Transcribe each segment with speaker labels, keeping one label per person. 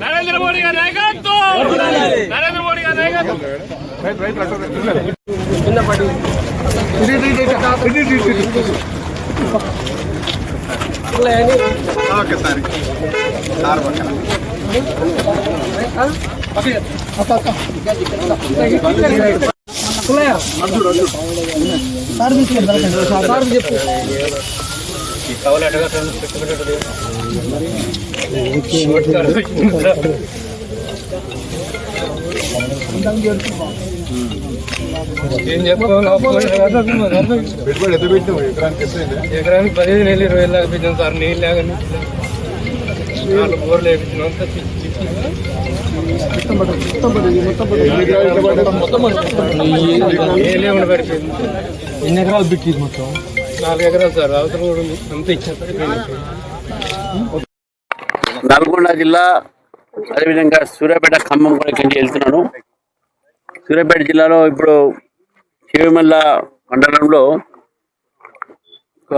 Speaker 1: నరేంద్ర మోడీ గారి నాయకత్వం నరేంద్ర మోడీ గారి నాయకత్వం
Speaker 2: ఓకే సార్ సార్ పక్కన
Speaker 3: సార్ తీసుకెళ్తారు
Speaker 2: సార్ చెప్పు పెట్టినావు ఎకరానికి ఎంత అయింది?
Speaker 3: ఎకరానికి పదిహేను వేలు ఇరవై వేలు దాకా పెట్టాం సార్. నీళ్ళు లేకని నాలుగు బోర్లు వేపించినాం.
Speaker 2: ఎన్ని ఎకరాలు
Speaker 4: బిట్టింది మొత్తం?
Speaker 3: నాలుగు ఎకరాలు సార్ అంత ఇచ్చారు
Speaker 5: నల్గొండ జిల్లా అదేవిధంగా సూర్యాపేట ఖమ్మం కూడా ఇక్కడికి వెళ్తున్నాను. సూర్యాపేట జిల్లాలో ఇప్పుడు శివమల్ల మండలంలో ఒక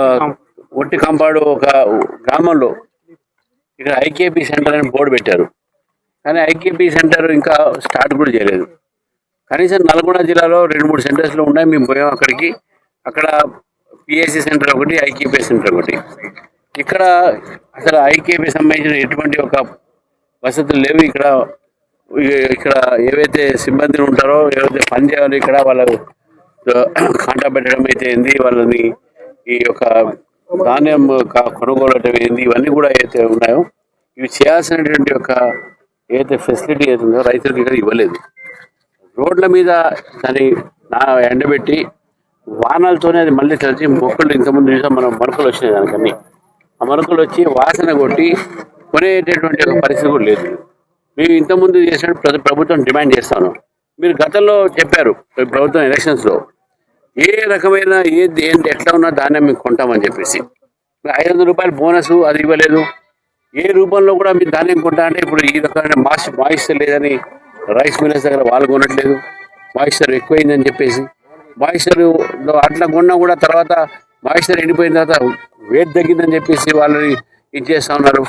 Speaker 5: ఒట్టి కంపాడు ఒక గ్రామంలో ఇక్కడ ఐకేపీ సెంటర్ అని బోర్డు పెట్టారు. కానీ ఐకేపీ సెంటర్ ఇంకా స్టార్ట్ కూడా చేయలేదు. కనీసం నల్గొండ జిల్లాలో రెండు మూడు సెంటర్స్లో ఉన్నాయి మేము పోయాం అక్కడికి. అక్కడ పిఎస్సి సెంటర్ ఒకటి ఐకేపీ సెంటర్ ఒకటి. ఇక్కడ అసలు ఐకేపీ సంబంధించిన ఎటువంటి ఒక వసతులు లేవు. ఇక్కడ ఇక్కడ ఏవైతే సిబ్బందిని ఉంటారో ఏవైతే పని చేయాలి ఇక్కడ వాళ్ళ కాంటా పెట్టడం అయితే ఏంది? వాళ్ళని ఈ యొక్క ధాన్యం కొనుగోలటం కొనుగోలు ఏంది? ఇవన్నీ కూడా ఏదైతే ఉన్నాయో ఇవి చేయాల్సినటువంటి యొక్క ఏదైతే ఫెసిలిటీ ఏది ఉందో రైతులకు ఇక్కడ ఇవ్వలేదు. రోడ్ల మీద దాన్ని నా ఎండబెట్టి వానలతోనే అది మళ్ళీ తెలిసి మొక్కలు ఇంతకుముందు చూసాం మనం మరకలు వచ్చినాయి దానికన్నీ. ఆ మరకలు వచ్చి వాసన కొట్టి కొనేటటువంటి ఒక పరిస్థితి కూడా లేదు. మేము ఇంతకుముందు చేసినట్టు ప్రతి ప్రభుత్వం డిమాండ్ చేస్తాను. మీరు గతంలో చెప్పారు ప్రభుత్వం ఎలక్షన్స్లో ఏ రకమైన ఏది ఏంటి ఎట్లా ఉన్నా దాన్నే మేము కొంటామని చెప్పేసి. ఐదు వందల రూపాయలు బోనస్ అది ఇవ్వలేదు. ఏ రూపంలో కూడా మీరు ధాన్యం కొంటా అంటే ఇప్పుడు ఈ రకమైన మాస్ మాయిశ్చర్ లేదని రైస్ మిల్లర్స్ దగ్గర వాళ్ళు కొనట్లేదు. మాయిశ్చర్ ఎక్కువైందని చెప్పేసి మాయిశ్చర్ అట్లా కొన్నా కూడా తర్వాత మాయిశ్చర్ ఎండిపోయిన తర్వాత వెయిట్ తగ్గిందని చెప్పేసి వాళ్ళని ఇచ్చేస్తా ఉన్నారు.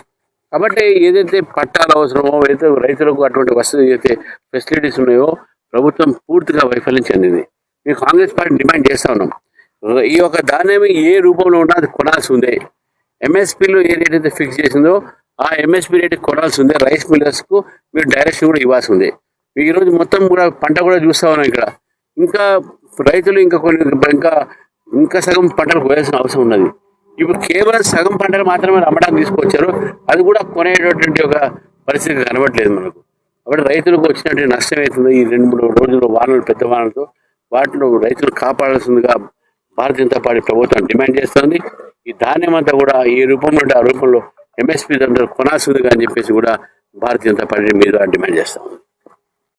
Speaker 5: కాబట్టి ఏదైతే పట్టాలు అవసరమో ఏదైతే రైతులకు అటువంటి వసతి అయితే ఫెసిలిటీస్ ఉన్నాయో ప్రభుత్వం పూర్తిగా వైఫల్యం చెందింది. మేము కాంగ్రెస్ పార్టీ డిమాండ్ చేస్తా ఉన్నాం. ఈ యొక్క ధాన్యం ఏ రూపంలో ఉన్నా అది కొనాల్సి ఉంది. ఎంఎస్పీలో ఏ రేట్ అయితే ఫిక్స్ చేసిందో ఆ ఎంఎస్పీ రేట్ కొనాల్సి ఉంది. రైస్ మిల్లర్స్కు మీరు డైరెక్షన్ కూడా ఇవ్వాల్సి ఉంది. మీకు ఈరోజు మొత్తం కూడా పంట కూడా చూస్తా ఉన్నాం ఇక్కడ. ఇంకా రైతులు ఇంకా కొన్ని ఇంకా ఇంకా సగం పంటలు కోయాల్సిన అవసరం ఉన్నది. ఇప్పుడు కేవలం సగం పంటలు మాత్రమే అమ్మడానికి తీసుకొచ్చారు. అది కూడా కొనేటటువంటి ఒక పరిస్థితి కనబడలేదు మనకు. కాబట్టి రైతులకు వచ్చినటువంటి నష్టం అవుతుంది ఈ రెండు మూడు రోజులు వానలు పెద్ద వానలతో వాటిలో రైతులు కాపాడాల్సిందిగా భారతీయ జనతా పార్టీ ప్రభుత్వం డిమాండ్ చేస్తుంది. ఈ ధాన్యం అంతా కూడా ఏ రూపంలో ఆ రూపంలో ఎంఎస్పీ దగ్గర కొనాల్సిందిగా అని చెప్పేసి కూడా భారతీయ జనతా పార్టీ మీద డిమాండ్ చేస్తాం